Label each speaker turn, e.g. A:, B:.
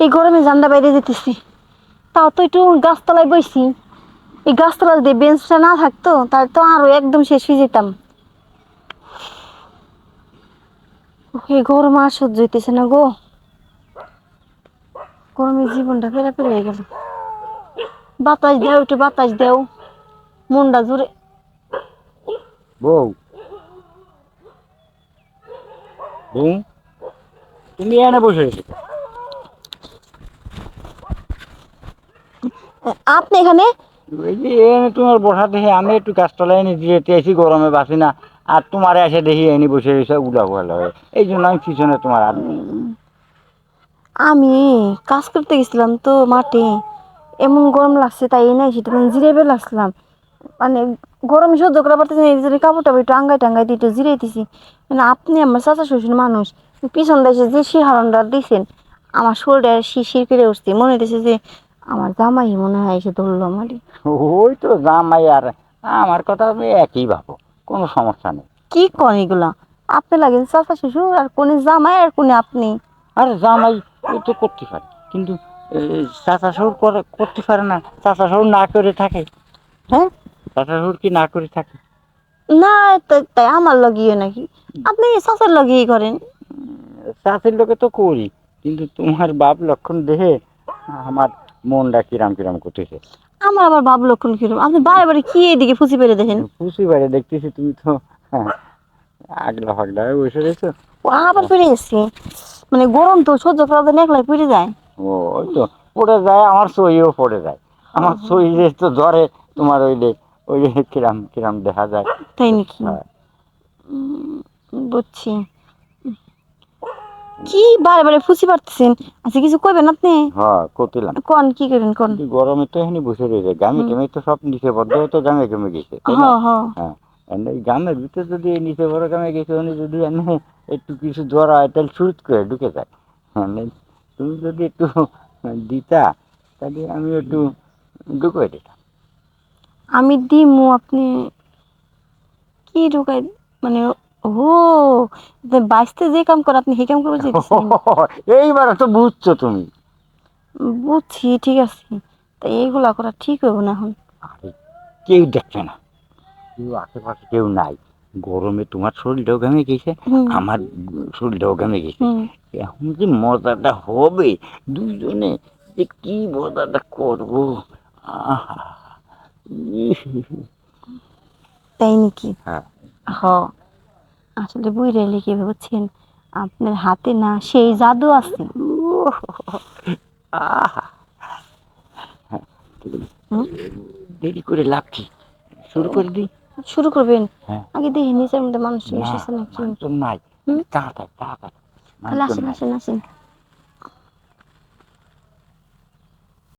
A: এই গরমে জানলা বাইরে যেতেছি। তাও তো একটু গাছতলায় বইছি। এই গাছতলা যদি বেঞ্চটা না থাকতো তাহলে তো আরও একদম শেষ হয়ে যেতাম। এই গরম আর সহ্য হইতেছে না গো। গরমে জীবনটা ফেরা ফেরে হয়ে গেল। বাতাস দেও, একটু বাতাস দেও। মনটা জুড়ে
B: বউ। তুমি এনে বসে
A: আপনি এখানে?
B: যে এনে তোমার বসা দেখে আমি একটু গাছতলায় এনে দিয়ে এসি গরমে বাসি না আর তোমার এসে দেখি এনে বসে রয়েছে উলা হয় এই জন্য আমি পিছনে তোমার আর
A: আমি কাজ করতে গেছিলাম তো মাঠে। এমন গরম লাগছে তাই নাই সেটা মানে জিরাইবে লাগছিলাম। মানে গরম সহ্য করা পারতেছি না এই কাপড় টাপড় একটু আঙ্গাই টাঙ্গাই দিয়ে একটু জিরাইতেছি। মানে আপনি আমার চাচা শ্বশুর মানুষ পিছন দেশে যে শিহারণটা দিয়েছেন আমার শরীরটা শিশির করে উঠছে। মনে হইতেছে যে আমার জামাই মনে হয় এসে ধরলো আমার।
B: ওই তো জামাই আর আমার কথা আমি একই ভাবো কোনো সমস্যা নেই।
A: কি কন এগুলা? আপনি লাগেন চাচা শ্বশুর আর কোনে জামাই আর কোনে আপনি।
B: আর জামাই ও তো করতে পারে কিন্তু চাচা শ্বশুর করে করতে পারে না চাচা শ্বশুর না করে থাকে। হ্যাঁ? চাচা শ্বশুর কি না করে থাকে?
A: না তা- তাই আমার লাগিয়ে নাকি। আপনি চাচার লাগিয়ে করেন।
B: চাষের লোকে তো করি কিন্তু তোমার বাপ লক্ষণ দেহে আমার মনটা কিরাম কিরাম করতেছে।
A: আমার আবার বাবু লক্ষণ কিরম? আপনি বারে বারে কি এদিকে ফুসি পেরে দেখেন?
B: খুশি বাইরে দেখতেছি তুমি তো হ্যাঁ, আগলা ফাগলা হয়ে বসে রয়েছো।
A: ও আবার ফিরে গেছে? মানে গরম তো সহ্য করা যায় না একলাই পেরে যায়।
B: ও ওই তো পড়ে যায় আমার সইও পড়ে যায়। আমার শরীরে তো জ্বরে তোমার ওইলে ওই যে কিরাম কিরাম দেখা যায়।
A: তাই নাকি?
B: হ্যাঁ।
A: উম, বুঝছি। কি বারে বারে ফুসি পারতেছেন? আচ্ছা কিছু কইবেন আপনি?
B: হ্যাঁ করতিলাম
A: কন কি করেন কন?
B: গরমে তো এখানে বসে রয়েছে। গামে। টামে তো সব নিচে বদ্ধ তো গামে গামে গেছে তাই
A: হ
B: না?
A: হ
B: হ্যাঁ। আর এই গ্রামের ভিতরে যদি এই নিচে বড় গ্রামে গেছে উনি যদি এনে একটু কিছু জ্বর হয় তাহলে শুট করে ঢুকে যায়। হ্যাঁ তুমি যদি একটু দিতা তাহলে আমি একটু ঢুকে দিতাম।
A: আমি দিমু আপনি কি ঢুকাই মানে ও বাইসতে যে কাম করে আপনি সেই কাম করে যেতেছেন
B: এইবার তো বুঝছ তুমি।
A: বুঝছি ঠিক আছে। তা এইগুলা করা ঠিক হইব না এখন?
B: আরে কেউ দেখছে না। কেউ আশেপাশে কেউ নাই। গরমে তোমার শরীরটাও ঘামে গেছে আমার শরীরটাও ঘামে গেছে। এখন যে মজাটা হবে দুজনে যে কি মজাটা করব? আহা।
A: তাই নাকি?
B: হ্যাঁ।
A: হ আসলে বুঝলে লিখে বুঝছেন? আপনার হাতে না সেই জাদু আছে?
B: দেরি করে লাভ কি? শুরু করে দিই।
A: শুরু করবেন?
B: হ্যাঁ।
A: আগে দেখি নিচের মধ্যে মানুষ এসেছে নাকি?
B: নাই? তাড়াতাড়ি তাড়াতাড়ি।
A: আসেন। আসেন আসেন।